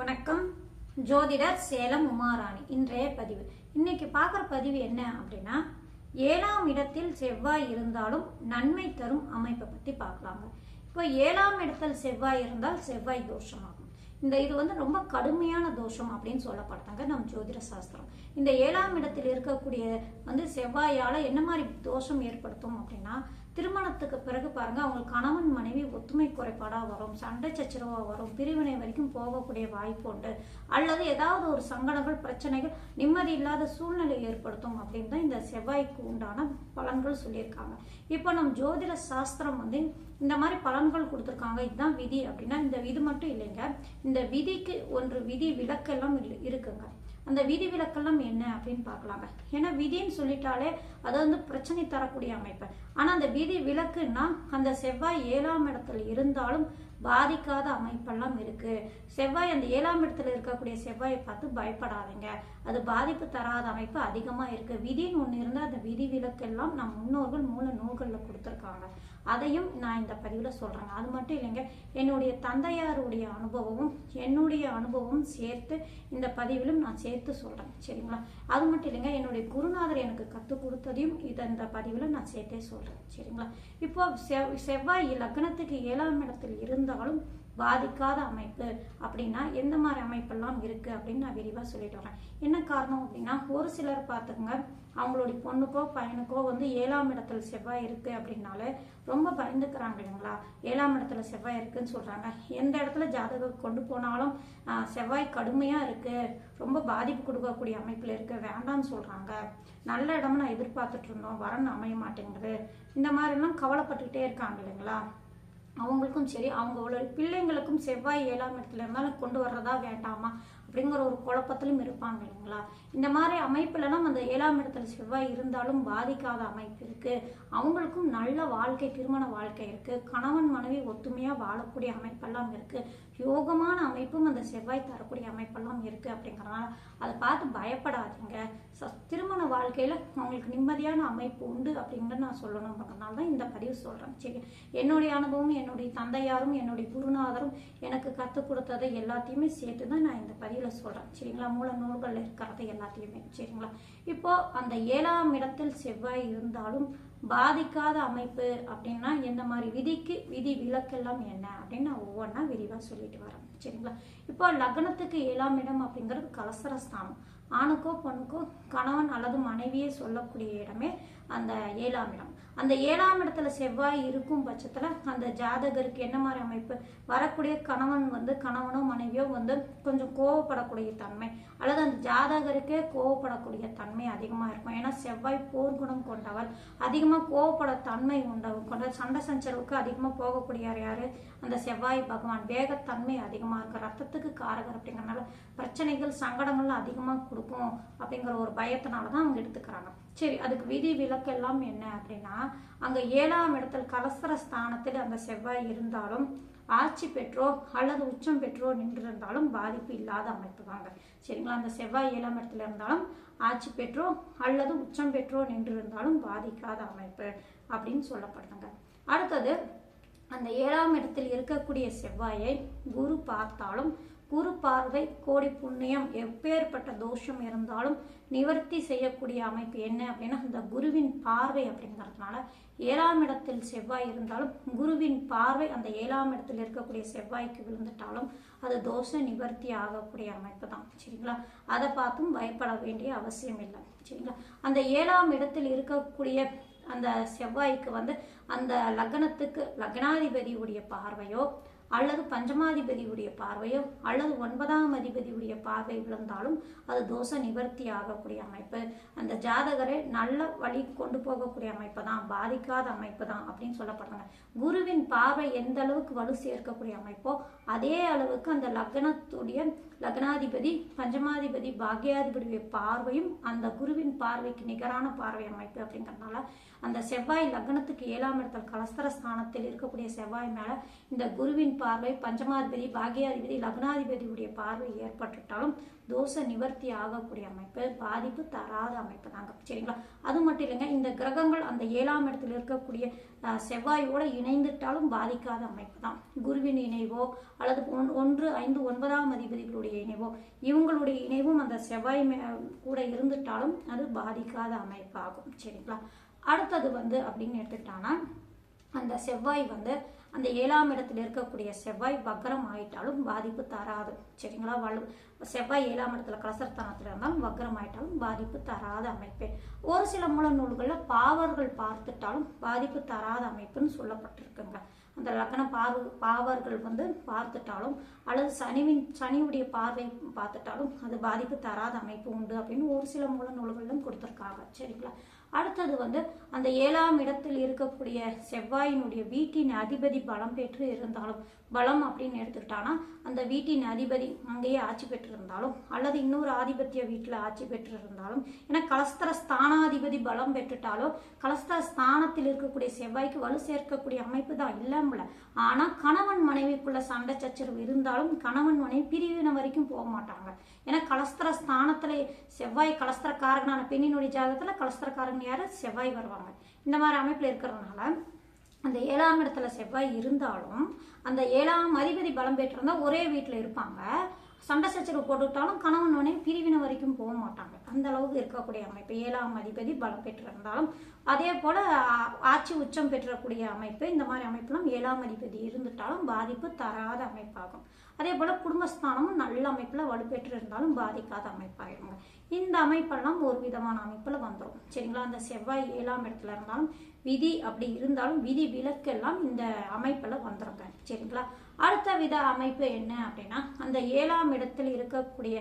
வணக்கம். ஜோதிடர் சேலம் உமாராணி. இன்றைய பதிவு. இன்னைக்கு பார்க்குற பதிவு என்ன அப்படின்னா ஏழாம் இடத்தில் செவ்வாய் இருந்தாலும் நன்மை தரும் அமைப்பை பற்றி பார்க்கலாங்க. இப்போ ஏழாம் இடத்தில் செவ்வாய் இருந்தால் செவ்வாய் தோஷமாகும். இந்த இது வந்து ரொம்ப கடுமையான தோஷம் அப்படின்னு சொல்லப்படுறாங்க நம் ஜோதிட சாஸ்திரம். இந்த ஏழாம் இடத்தில் இருக்கக்கூடிய வந்து செவ்வாயால் என்ன மாதிரி தோஷம் ஏற்படுத்தும் அப்படின்னா திருமணத்துக்கு பிறகு பாருங்கள் அவங்களுக்கு கணவன் மனைவி ஒத்துமை குறைபாடாக வரும் சண்டை சச்சரவாக வரும் பிரிவினை வரைக்கும் போகக்கூடிய வாய்ப்பு உண்டு. அல்லது ஏதாவது ஒரு சங்கடங்கள் பிரச்சனைகள் நிம்மதி இல்லாத சூழ்நிலை ஏற்படுத்தும் அப்படின்னு தான் இந்த செவ்வாய்க்கு உண்டான பலன்கள் சொல்லியிருக்காங்க. இப்போ நம் ஜோதிட சாஸ்திரம் வந்து இந்த மாதிரி பலன்கள் கொடுத்துருக்காங்க. இதுதான் விதி அப்படின்னா இந்த விதி மட்டும் இல்லைங்க. இந்த விதிக்கு ஒன்று விதி விலக்கெல்லாம் இல்ல- இருக்குங்க. அந்த விதி விலக்கெல்லாம் என்ன அப்படின்னு பார்க்கலாங்க. ஏன்னா விதின்னு சொல்லிட்டாலே அது வந்து பிரச்சனை தரக்கூடிய அமைப்பு. ஆனால் அந்த விதி விலக்குன்னா அந்த செவ்வாய் ஏழாம் இடத்துல இருந்தாலும் பாதிக்காத அமைப்பெல்லாம் இருக்கு. செவ்வாய் அந்த ஏழாம் இடத்துல இருக்கக்கூடிய செவ்வாயை பார்த்து பயப்படாதீங்க. அது பாதிப்பு தராத அமைப்பு அதிகமாக இருக்கு. விதின்னு ஒன்று இருந்தால் அந்த விதி விலக்கெல்லாம் நம் முன்னோர்கள் மூல நூல்களில் கொடுத்துருக்காங்க. அதையும் நான் இந்த பதிவில் சொல்கிறேங்க அது மட்டும் இல்லைங்க என்னுடைய தந்தையாருடைய அனுபவமும் என்னுடைய அனுபவமும் சேர்த்து இந்த பதிவிலும் நான் சேர்த்து சொல்கிறேன் சரிங்களா? அது மட்டும் இல்லைங்க என்னுடைய குருநாதர் எனக்கு கற்றுக் கொடுத்ததையும் இதை இந்த பதிவில் நான் சேர்த்தே சொல்கிறேன் சரிங்களா? இப்போ செவ் செவ்வாய் லக்னத்துக்கு ஏழாம் இடத்தில் இருந்தாலும் பாதிக்காத அமைப்பு அப்படின்னா எந்த மாதிரி அமைப்பெல்லாம் இருக்கு அப்படின்னு நான் விரிவாக சொல்லிட்டு வரேன். என்ன காரணம் அப்படின்னா ஒரு சிலர் பார்த்துக்கங்க அவங்களுடைய பொண்ணுக்கோ பையனுக்கோ வந்து ஏழாம் இடத்துல செவ்வாய் இருக்கு அப்படின்னாலே ரொம்ப பயந்துக்கிறாங்க இல்லைங்களா? ஏழாம் இடத்துல செவ்வாய் இருக்குன்னு சொல்றாங்க. எந்த இடத்துல ஜாதகம் கொண்டு போனாலும் செவ்வாய் கடுமையா இருக்கு ரொம்ப பாதிப்பு கொடுக்கக்கூடிய அமைப்புல இருக்கு வேண்டாம்னு சொல்றாங்க. நல்ல இடமா நான் எதிர்பார்த்துட்டு இருந்தோம் வரன்னு அமைய மாட்டேங்குது. இந்த மாதிரிலாம் கவலைப்பட்டுக்கிட்டே இருக்காங்க இல்லைங்களா? அவங்களுக்கும் சரி அவங்களோட பிள்ளைங்களுக்கும் செவ்வாய் ஏழாம் இடத்துல இருந்தாலும் கொண்டு வர்றதா வேண்டாமா? அப்படிங்கிற ஒரு குழப்பத்திலும் இருப்பாங்க இல்லைங்களா? இந்த மாதிரி அமைப்புலலாம் அந்த ஏழாம் இடத்துல செவ்வாய் இருந்தாலும் பாதிக்காத அமைப்பு இருக்கு. அவங்களுக்கும் நல்ல வாழ்க்கை திருமண வாழ்க்கை இருக்கு. கணவன் மனைவி ஒத்துமையா வாழக்கூடிய அமைப்பெல்லாம் இருக்கு. யோகமான அமைப்பும் அந்த செவ்வாய் தரக்கூடிய அமைப்பெல்லாம் இருக்கு அப்படிங்கிறனால அதை பார்த்து பயப்படாதீங்க. ச- திருமண வாழ்க்கையில அவங்களுக்கு நிம்மதியான அமைப்பு உண்டு அப்படிங்கிறத நான் சொல்லணுங்கிறதுனால தான் இந்த பதிவு சொல்றேன். சரி. என்னுடைய அனுபவம் என்னுடைய தந்தையாரும் என்னுடைய குருநாதரும் எனக்கு கற்றுக் கொடுத்ததை எல்லாத்தையுமே சேர்த்து தான் நான் இந்த பதிவு பதிவில் சொல்றேன். சரிங்களா? மூல நூல்கள் இருக்கிறது எல்லாத்தையுமே. சரிங்களா? இப்போ அந்த ஏழாம் இடத்தில் செவ்வாய் இருந்தாலும் பாதிக்காத அமைப்பு அப்படின்னா எந்த மாதிரி? விதிக்கு விதி விலக்கெல்லாம் என்ன? அப்படின்னு நான் ஒவ்வொன்றா விரிவாக சொல்லிட்டு வரேன். சரிங்களா? இப்போ லக்னத்துக்கு ஏழாம் இடம் அப்படிங்கிறது கலசர ஸ்தானம் ஆணுக்கோ பொண்ணுக்கோ கணவன் அல்லது மனைவியே சொல்லக்கூடிய இடமே அந்த ஏழாம் இடம். அந்த ஏழாம் இடத்துல செவ்வாய் இருக்கும் பட்சத்தில் அந்த ஜாதகருக்கு என்ன மாதிரி அமைப்பு? வரக்கூடிய கணவன் வந்து கணவனோ மனைவியோ வந்து கொஞ்சம் கோவப்படக்கூடிய தன்மை அல்லது அந்த ஜாதகருக்கே கோவப்படக்கூடிய தன்மை அதிகமாக இருக்கும். ஏன்னா செவ்வாய் போர்க்குணம் கொண்டவர் அதிகமாக கோவப்பட தன்மை உண்டவர் கொண்ட சண்டை சஞ்சரவுக்கு அதிகமாக போகக்கூடியவர் யார்? அந்த செவ்வாய் பகவான். வேகத்தன்மை அதிகமாக இருக்கு ரத்தத்துக்கு காரகர் அப்படிங்கிறனால பிரச்சனைகள் சங்கடங்கள் கொடுக்கும். கொடுக்கும் அப்படிங்கிற ஒரு பயத்தினால தான் அவங்க எடுத்துக்கிறாங்க. சரி அதுக்கு விதி விலக்கெல்லாம் என்ன அப்படின்னா அங்கே ஏழாம் இடத்தில் கலசர ஸ்தானத்தில் அந்த செவ்வாய் இருந்தாலும் ஆட்சி பெற்றோ அல்லது உச்சம் பெற்றோ நின்றிருந்தாலும் பாதிப்பு இல்லாத அமைப்பு தாங்க. சரிங்களா? அந்த செவ்வாய் ஏழாம் இடத்துல இருந்தாலும் ஆட்சி பெற்றோ அல்லது உச்சம் பெற்றோ நின்றிருந்தாலும் பாதிக்காத அமைப்பு அப்படின்னு சொல்லப்படுதுங்க. அடுத்தது அந்த ஏழாம் இடத்தில் இருக்கக்கூடிய செவ்வாயை குரு பார்த்தாலும் குரு பார்வை கோடி புண்ணியம் எப்பேற்பட்ட தோஷம் இருந்தாலும் நிவர்த்தி செய்யக்கூடிய அமைப்பு என்ன அப்படின்னா அந்த குருவின் பார்வை அப்படிங்கிறதுனால ஏழாம் இடத்தில் செவ்வாய் இருந்தாலும் குருவின் பார்வை அந்த ஏழாம் இடத்தில் இருக்கக்கூடிய செவ்வாய்க்கு விழுந்துட்டாலும் அது தோஷ நிவர்த்தி ஆகக்கூடிய அமைப்பு தான் சரிங்களா? அதை பார்த்தும் பயப்பட வேண்டிய அவசியம் இல்லை. சரிங்களா? அந்த ஏழாம் இடத்தில் இருக்கக்கூடிய அந்த செவ்வாய்க்கு வந்து அந்த லக்னத்துக்கு லக்னாதிபதியுடைய பார்வையோ அல்லது பஞ்சமாதிபதியுடைய பார்வையோ அல்லது ஒன்பதாம் அதிபதியுடைய பார்வை விழுந்தாலும் அது தோஷ நிவர்த்தி ஆகக்கூடிய அமைப்பு. அந்த ஜாதகரை நல்ல வழி கொண்டு போகக்கூடிய அமைப்பு தான் பாதிக்காத அமைப்பு தான் அப்படின்னு சொல்லப்படுறாங்க. குருவின் பார்வை எந்த அளவுக்கு வலு சேர்க்கக்கூடிய அமைப்போ அதே அளவுக்கு அந்த லக்னத்துடைய லக்னாதிபதி பஞ்சமாதிபதி பாக்யாதிபதியுடைய பார்வையும் அந்த குருவின் பார்வைக்கு நிகரான பார்வை அமைப்பு அப்படிங்கறதுனால அந்த செவ்வாய் லக்னத்துக்கு ஏழாம் இடத்தில் கலஸ்தர ஸ்தானத்தில் இருக்கக்கூடிய செவ்வாய் மேல இந்த குருவின் பார்வை பஞ்சமாதிபதி பாகியாதிபதி லக்னாதிபதியுடைய பார்வை ஏற்பட்டுட்டாலும் தோஷ நிவர்த்தி ஆகக்கூடிய அமைப்பு பாதிப்பு தராத அமைப்பு தாங்க. சரிங்களா? அது மட்டும் இல்லைங்க இந்த கிரகங்கள் அந்த ஏழாம் இடத்துல இருக்கக்கூடிய செவ்வாயோடு செவ்வாயோட இணைந்துட்டாலும் பாதிக்காத அமைப்பு தான். குருவின் இணைவோ அல்லது ஒன்- ஒன்று ஐந்து ஒன்பதாம் அதிபதிகளுடைய இணைவோ இவங்களுடைய இணைவும் அந்த செவ்வாய் மே- கூட இருந்துட்டாலும் அது பாதிக்காத அமைப்பாகும். சரிங்களா? அடுத்தது வந்து அப்படின்னு எடுத்துக்கிட்டாங்கன்னா அந்த செவ்வாய் வந்து அந்த ஏழாம் இடத்துல இருக்கக்கூடிய செவ்வாய் வக்ரம் ஆயிட்டாலும் பாதிப்பு தராது. சரிங்களா வலு செவ்வாய் ஏழாம் இடத்துல கலசர்த்தனத்தில் இருந்தாலும் வக்ரம் ஆயிட்டாலும் பாதிப்பு தராத அமைப்பு. ஒரு சில மூல நூல்களில் பாவர்கள் பார்த்துட்டாலும் பாதிப்பு தராத அமைப்புன்னு சொல்லப்பட்டிருக்குங்க. அந்த லக்ன பார்வை பாவர்கள் வந்து பார்த்துட்டாலும் அல்லது சனிவின் சனியுடைய பார்வை பார்த்துட்டாலும் அது பாதிப்பு தராத அமைப்பு உண்டு அப்படின்னு ஒரு சில மூல நூல்களிலும் கொடுத்துருக்காங்க. சரிங்களா அடுத்தது வந்து அந்த ஏழாம் இடத்தில் இருக்கக்கூடிய செவ்வாயினுடைய வீட்டின் அதிபதி பலம் பெற்று இருந்தாலும் பலம் அப்படின்னு எடுத்துக்கிட்டானா அந்த வீட்டின் அதிபதி அங்கேயே ஆட்சி பெற்றிருந்தாலும் அல்லது இன்னொரு ஆதிபத்திய வீட்டில் ஆட்சி பெற்றிருந்தாலும் ஏன்னா கலஸ்தர ஸ்தானாதிபதி பலம் பெற்றுட்டாலோ கலஸ்தர ஸ்தானத்தில் இருக்கக்கூடிய செவ்வாய்க்கு வலு சேர்க்கக்கூடிய அமைப்பு தான் இல்லாமல. ஆனால் கணவன் மனைவிக்குள்ள சண்டை சச்சரவு இருந்தாலும் கணவன் மனைவி பிரிவின வரைக்கும் போக மாட்டாங்க. ஏன்னா கலஸ்தர ஸ்தானத்தில் செவ்வாய் கலஸ்தரக்காரகனான பெண்ணினுடைய ஜாதகத்துல மணி யாரு செவ்வாய் வருவாங்க. இந்த மாதிரி அமைப்பில் இருக்கிறதுனால அந்த ஏழாம் இடத்துல செவ்வாய் இருந்தாலும் அந்த ஏழாம் அதிபதி பலம் பெற்றிருந்தால் ஒரே வீட்டில் இருப்பாங்க. சண்டை சச்சரவு போட்டுக்கிட்டாலும் கணவன் மனைவி பிரிவினை வரைக்கும் போக மாட்டாங்க. அந்த அளவுக்கு இருக்கக்கூடிய அமைப்பு. ஏழாம் அதிபதி பலம் பெற்றிருந்தாலும் அதே போல ஆட்சி உச்சம் பெற்றக்கூடிய அமைப்பு இந்த மாதிரி அமைப்புலாம் ஏழாம் அதிபதி இருந்துட்டாலும் பாதிப்பு தராத அமைப்பாகும். அதே போல குடும்பஸ்தானமும் நல்ல அமைப்புல வலுப்பெற்று இருந்தாலும் பாதிக்காத அமைப்பாயிருங்க இந்த அமைப்பெல்லாம் ஒரு விதமான அமைப்புல வந்துடும் சரிங்களா? அந்த செவ்வாய் ஏழாம் இடத்துல இருந்தாலும் விதி அப்படி இருந்தாலும் விதி விலக்கெல்லாம் இந்த அமைப்புல வந்துருங்க. சரிங்களா? அடுத்த வித அமைப்பு என்ன அப்படின்னா அந்த ஏழாம் இடத்தில் இருக்கக்கூடிய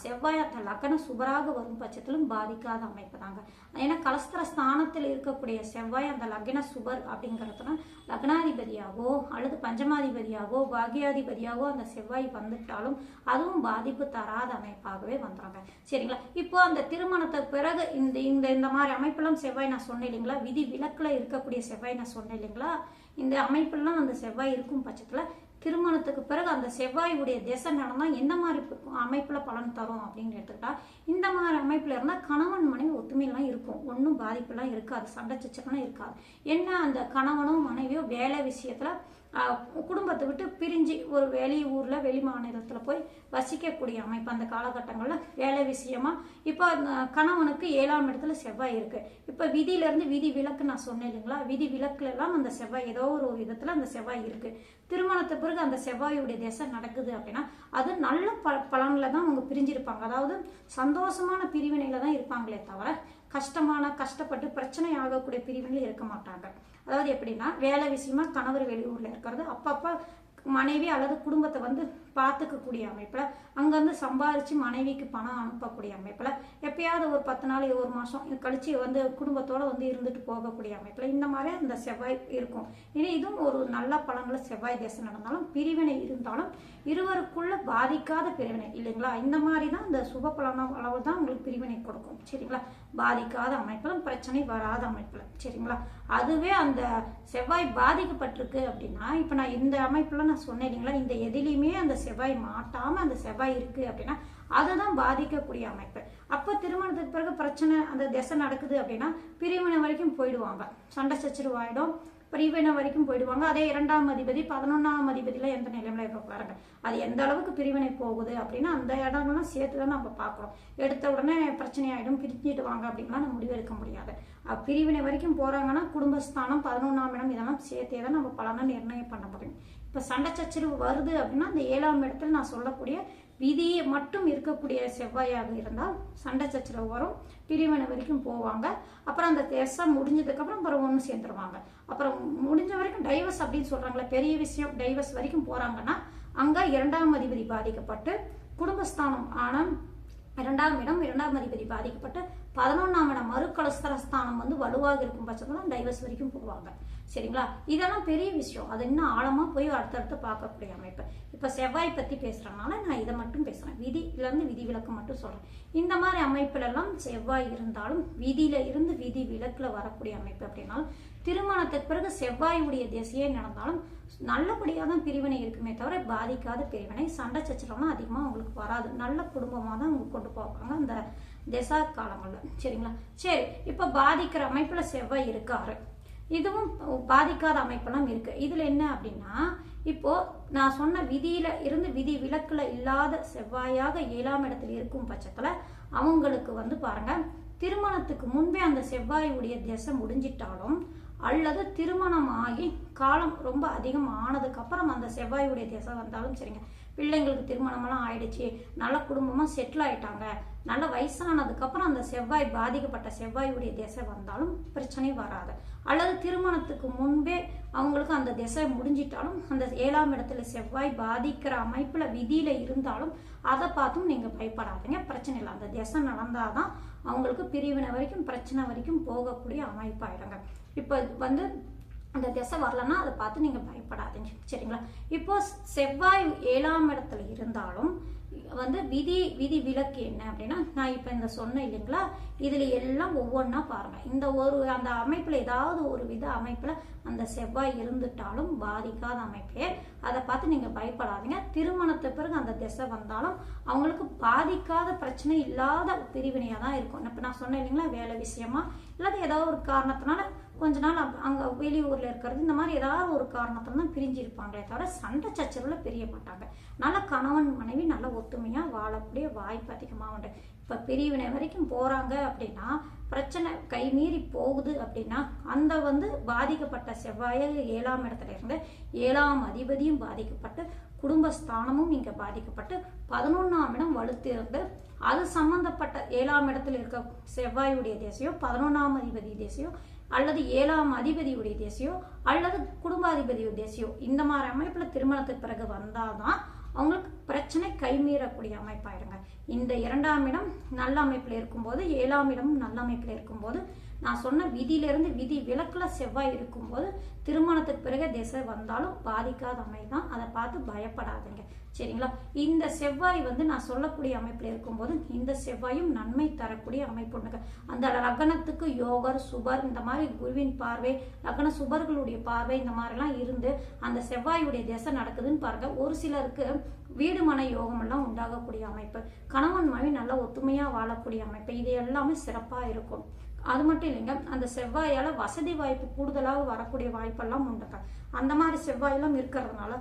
செவ்வாய் அந்த லக்கன சுபராக வரும் பட்சத்திலும் பாதிக்காத அமைப்பு தாங்க. ஏன்னா கலஸ்தர ஸ்தானத்தில் இருக்கக்கூடிய செவ்வாய் அந்த லக்ன சுபர் அப்படிங்கிறதுனா லக்னாதிபதியாகவோ அல்லது பஞ்சமாதிபதியாகவோ பாகியாதிபதியாகவோ அந்த செவ்வாய் வந்துட்டாலும் அதுவும் பாதிப்பு தராத அமைப்பாகவே வந்துடுறாங்க சரிங்களா? இப்போ அந்த திருமணத்துக்கு பிறகு இந்த இந்த இந்த மாதிரி அமைப்பெல்லாம் செவ்வாய் நான் சொன்னேன் இல்லைங்களா? விதி விலக்கில் இருக்கக்கூடிய செவ்வாய் நான் சொன்னேன் இல்லைங்களா? இந்த அமைப்பெல்லாம் அந்த செவ்வாய் இருக்கும் பட்சத்தில் திருமணத்துக்கு பிறகு அந்த செவ்வாயுடைய திசை நடந்தால் எந்த மாதிரி அமைப்பில் பலன் தரும் அப்படின்னு எடுத்துக்கிட்டா இந்த மாதிரி அமைப்பில் இருந்தால் கணவன் மனைவி ஒத்துமையெல்லாம் இருக்கும். ஒன்றும் பாதிப்பெல்லாம் இருக்காது. சண்டை சச்சரவுலாம் இருக்காது. என்ன அந்த கணவனும் மனைவியோ வேலை விஷயத்தில் குடும்பத்தை விட்டு பிரிஞ்சு ஒரு வெளி ஊரில் வெளி மாநிலத்தில் போய் வசிக்கக்கூடிய அமைப்பு அந்த காலகட்டங்களில் வேலை விஷயமா. இப்போ கணவனுக்கு ஏழாம் இடத்துல செவ்வாய் இருக்குது இப்போ விதியிலேருந்து விதி விலக்கு நான் சொன்னேன் இல்லைங்களா? விதி விலக்குலலாம் அந்த செவ்வாய் ஏதோ ஒரு விதத்தில் அந்த செவ்வாய் இருக்குது திருமணத்து பிறகு அந்த செவ்வாயுடைய திசை நடக்குது அப்படின்னா அது நல்ல ப பலனில் தான் அவங்க பிரிஞ்சிருப்பாங்க. அதாவது சந்தோஷமான பிரிவினையில் தான் இருப்பாங்களே தவிர கஷ்டமான கஷ்டப்பட்டு பிரச்சனை ஆகக்கூடிய பிரிவுகள் இருக்க மாட்டாங்க. அதாவது எப்படின்னா வேலை விஷயமா கணவர் வெளியூர்ல இருக்கிறது. அப்பப்போ மனைவி அல்லது குடும்பத்தை வந்து பார்த்துக்கக்கூடிய அமைப்பில் அங்கேருந்து சம்பாரித்து மனைவிக்கு பணம் அனுப்பக்கூடிய அமைப்பில் எப்பயாவது ஒரு பத்து நாள் ஒரு மாதம் இது கழிச்சு வந்து குடும்பத்தோட வந்து இருந்துட்டு போகக்கூடிய அமைப்பில் இந்த மாதிரி அந்த செவ்வாய் இருக்கும். இனி இதுவும் ஒரு நல்ல பலன்ல செவ்வாய் தேசம் நடந்தாலும் பிரிவினை இருந்தாலும் இருவருக்குள்ள பாதிக்காத பிரிவினை இல்லைங்களா? இந்த மாதிரி தான் இந்த சுப பலன அளவு தான் உங்களுக்கு பிரிவினை கொடுக்கும். சரிங்களா? பாதிக்காத அமைப்பில் பிரச்சனை வராத அமைப்பில். சரிங்களா? அதுவே அந்த செவ்வாய் பாதிக்கப்பட்டிருக்கு அப்படின்னா இப்போ நான் இந்த அமைப்பில் நான் சொன்னேன் இல்லைங்களா? இந்த எதிலையுமே அந்த செவ்வாய் மாட்டாமல் அந்த செவ்வாய் இருக்குது அப்படின்னா அதுதான் பாதிக்கக்கூடிய அமைப்பு. அப்போ திருமணத்துக்கு பிறகு பிரச்சனை அந்த திசை நடக்குது அப்படின்னா பிரிவினை வரைக்கும் போயிடுவாங்க. சண்டை சச்சரவாயிடும் பிரிவினை வரைக்கும் போயிடுவாங்க. அதே இரண்டாம் அதிபதி பதினொன்றாம் அதிபதியில எந்த நிலைமையில இப்போ பாருங்க. அது எந்த அளவுக்கு பிரிவினை போகுது அப்படின்னா அந்த இடங்கள்லாம் சேர்த்து தான் நம்ம பார்க்குறோம் எடுத்த உடனே பிரச்சனை ஆயிடும் பிரிஞ்சிட்டு வாங்க அப்படின்லாம் நம்ம முடிவு எடுக்க முடியாது பிரிவினை வரைக்கும் போறாங்கன்னா குடும்பஸ்தானம் பதினொன்றாம் இடம் இதெல்லாம் சேர்த்தே தான் நம்ம பலனை நிர்ணயம் பண்ண முடியும். இப்போ சண்டை சச்சரவு வருது அப்படின்னா அந்த ஏழாம் இடத்துல நான் சொல்லக்கூடிய விதி மட்டும் இருக்கக்கூடிய செவ்வாயாக இருந்தால் சண்டை சச்சரவு வரும். பிரிவினை வரைக்கும் போவாங்க. அப்புறம் அந்த தேசம் முடிஞ்சதுக்கப்புறம் அப்புறம் ஒன்று சேர்ந்துருவாங்க. அப்புறம் முடிஞ்ச வரைக்கும் டைவர்ஸ் அப்படின்னு சொல்கிறாங்களே பெரிய விஷயம். டைவர்ஸ் வரைக்கும் போகிறாங்கன்னா அங்கே இரண்டாம் அதிபதி பாதிக்கப்பட்டு குடும்பஸ்தானம் ஆன இரண்டாம் இடம் இரண்டாம் அதிபதி பாதிக்கப்பட்ட பதினொன்றாம் இடம் மறுக்கலஸ்தரஸ்தானம் வந்து வலுவாக இருக்கும் பட்சத்தில் டைவர்ஸ் வரைக்கும் போவாங்க. சரிங்களா? இதெல்லாம் பெரிய விஷயம். அது இன்னும் ஆழமாக போய் அடுத்தடுத்து பார்க்கக்கூடிய அமைப்பு. இப்போ செவ்வாய் பற்றி பேசுகிறனால நான் இதை மட்டும் பேசுகிறேன் விதியிலேருந்து விதி விலக்கு மட்டும் சொல்கிறேன் இந்த மாதிரி அமைப்புலெல்லாம் செவ்வாய் இருந்தாலும் விதியில இருந்து விதி விலக்கில் வரக்கூடிய அமைப்பு அப்படின்னாலும் திருமணத்துக்கு பிறகு செவ்வாயுடைய திசையே நடந்தாலும் நல்லபடியாக தான் பிரிவினை இருக்குமே தவிர பாதிக்காத பிரிவினை. சண்டை சச்சரவுலாம் அதிகமாக உங்களுக்கு வராது. நல்ல குடும்பமாக தான் உங்களுக்கு கொண்டு போவாங்க அந்த திசா காலங்களில். சரிங்களா? சரி இப்போ பாதிக்கிற அமைப்பில் செவ்வாய் இருக்காரு. இதுவும் பாதிக்காத அமைப்பெல்லாம் இருக்குது இதில் என்ன அப்படின்னா இப்போ நான் சொன்ன விதியில இருந்து விதி விலக்குல இல்லாத செவ்வாயாக ஏழாம் இடத்துல இருக்கும் பட்சத்தில் அவங்களுக்கு வந்து பாருங்க திருமணத்துக்கு முன்பே அந்த செவ்வாயுடைய திசை முடிஞ்சிட்டாலும் அல்லது திருமணம் ஆகி காலம் ரொம்ப அதிகம் ஆனதுக்கு அப்புறம் அந்த செவ்வாயுடைய திசை வந்தாலும் சரிங்க. பிள்ளைங்களுக்கு திருமணமெல்லாம் ஆயிடுச்சு. நல்ல குடும்பமா செட்டில் ஆயிட்டாங்க. நல்ல வயசானதுக்கு அப்புறம் அந்த செவ்வாய் பாதிக்கப்பட்ட செவ்வாயுடைய திசை வந்தாலும் பிரச்சனை வராது. அல்லது திருமணத்துக்கு முன்பே அவங்களுக்கு அந்த திசை முடிஞ்சிட்டாலும் அந்த ஏழாம் இடத்துல செவ்வாய் பாதிக்கிற அமைப்புல விதியில இருந்தாலும் அதை பார்த்தும் நீங்க பயப்படாதீங்க. பிரச்சனை இல்லை. அந்த திசை நடந்தாதான் அவங்களுக்கு பிரிவினை வரைக்கும் பிரச்சனை வரைக்கும் போகக்கூடிய அமைப்பாயிடுங்க. இப்போ வந்து அந்த திசை வரலன்னா அதை பார்த்து நீங்கள் பயப்படாதீங்க. சரிங்களா? இப்போ செவ்வாய் ஏழாம் இடத்துல இருந்தாலும் வந்து விதி விதி விலக்கு என்ன அப்படின்னா நான் இப்போ இந்த சொன்னேன் இல்லைங்களா? இதில் எல்லாம் ஒவ்வொன்றா பாருங்க. இந்த ஒரு அந்த அமைப்பில் ஏதாவது ஒரு வித அமைப்பில் அந்த செவ்வாய் இருந்துட்டாலும் பாதிக்காத அமைப்பே. அதை பார்த்து நீங்கள் பயப்படாதீங்க. திருமணத்து பிறகு அந்த திசை வந்தாலும் அவங்களுக்கு பாதிக்காத பிரச்சனை இல்லாத பிரிவினையாக தான் இருக்கும். இப்போ நான் சொன்னேன் இல்லைங்களா வேலை விஷயமா? இல்லாத ஏதாவது ஒரு காரணத்தினால கொஞ்ச நாள் அப் அங்கே வெளியூரில் இருக்கிறது இந்த மாதிரி ஏதாவது ஒரு காரணத்தில் தான் பிரிஞ்சு இருப்பாங்களே தவிர சண்டை சச்சரவில் பிரிய மாட்டாங்க. நல்ல கணவன் மனைவி நல்ல ஒத்துமையாக வாழக்கூடிய வாய்ப்பு அதிகமாக உண்டு. இப்போ பிரிவினை வரைக்கும் போகிறாங்க அப்படின்னா பிரச்சனை கை மீறி போகுது அப்படின்னா அந்த வந்து பாதிக்கப்பட்ட செவ்வாயில் ஏழாம் இடத்துல இருந்து ஏழாம் அதிபதியும் பாதிக்கப்பட்டு குடும்பஸ்தானமும் இங்கே பாதிக்கப்பட்டு பதினொன்றாம் இடம் வலுத்திருந்து அது சம்பந்தப்பட்ட ஏழாம் இடத்துல இருக்க செவ்வாயுடைய தேசியம் பதினொன்றாம் அதிபதி தேசியம் அல்லது ஏழாம் அதிபதியுடைய தேசியோ அல்லது குடும்பாதிபதி தேசியோ இந்த மாதிரி அமைப்புல திருமணத்துக்கு பிறகு வந்தாதான் அவங்களுக்கு பிரச்சனை கைமீறக்கூடிய அமைப்பாயிருங்க இந்த இரண்டாம் இடம் நல்ல அமைப்புல இருக்கும்போது ஏழாம் இடம் நல்ல அமைப்புல இருக்கும்போது நான் சொன்ன விதியிலிருந்து விதி விலக்கில் செவ்வாய் இருக்கும்போது திருமணத்துக்கு பிறகு திசை வந்தாலும் பாதிக்காத அமை தான். அதை பார்த்து பயப்படாதீங்க. சரிங்களா? இந்த செவ்வாய் வந்து நான் சொல்லக்கூடிய அமைப்பில் இருக்கும்போது இந்த செவ்வாயும் நன்மை தரக்கூடிய அமைப்புண்டுங்க அந்த லக்னத்துக்கு யோகர் சுபர் இந்த மாதிரி குருவின் பார்வை லக்ன சுபர்களுடைய பார்வை இந்த மாதிரிலாம் இருந்து அந்த செவ்வாயுடைய திசை நடக்குதுன்னு பாருங்க. ஒரு சிலருக்கு வீடு மன யோகம் எல்லாம் உண்டாகக்கூடிய அமைப்பு. கணவன் மனைவி நல்லா ஒத்துமையா வாழக்கூடிய அமைப்பு. இது எல்லாமே சிறப்பா இருக்கும். அது மட்டும் இல்லைங்க அந்த செவ்வாயால் வசதி வாய்ப்பு கூடுதலாக வரக்கூடிய வாய்ப்பெல்லாம் உண்டுங்க அந்த மாதிரி செவ்வாயெல்லாம் இருக்கிறதுனால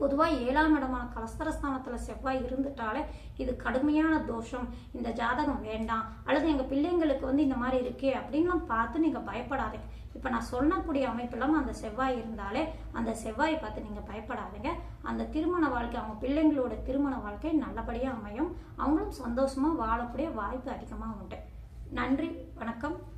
பொதுவாக ஏழாம் இடமான கலஸ்தரஸ்தானத்தில் செவ்வாய் இருந்துட்டாலே இது கடுமையான தோஷம். இந்த ஜாதகம் வேண்டாம். அல்லது எங்கள் பிள்ளைங்களுக்கு வந்து இந்த மாதிரி இருக்கே அப்படின்லாம் பார்த்து நீங்கள் பயப்படாதீங்க. இப்போ நான் சொல்லக்கூடிய அமைப்பெல்லாம் அந்த செவ்வாய் இருந்தாலே அந்த செவ்வாயை பார்த்து நீங்கள் பயப்படாதீங்க. அந்த திருமண வாழ்க்கை அவங்க பிள்ளைங்களோட திருமண வாழ்க்கை நல்லபடியாக அமையும். அவங்களும் சந்தோஷமாக வாழக்கூடிய வாய்ப்பு அதிகமாக உண்டு. நன்றி வணக்கம்.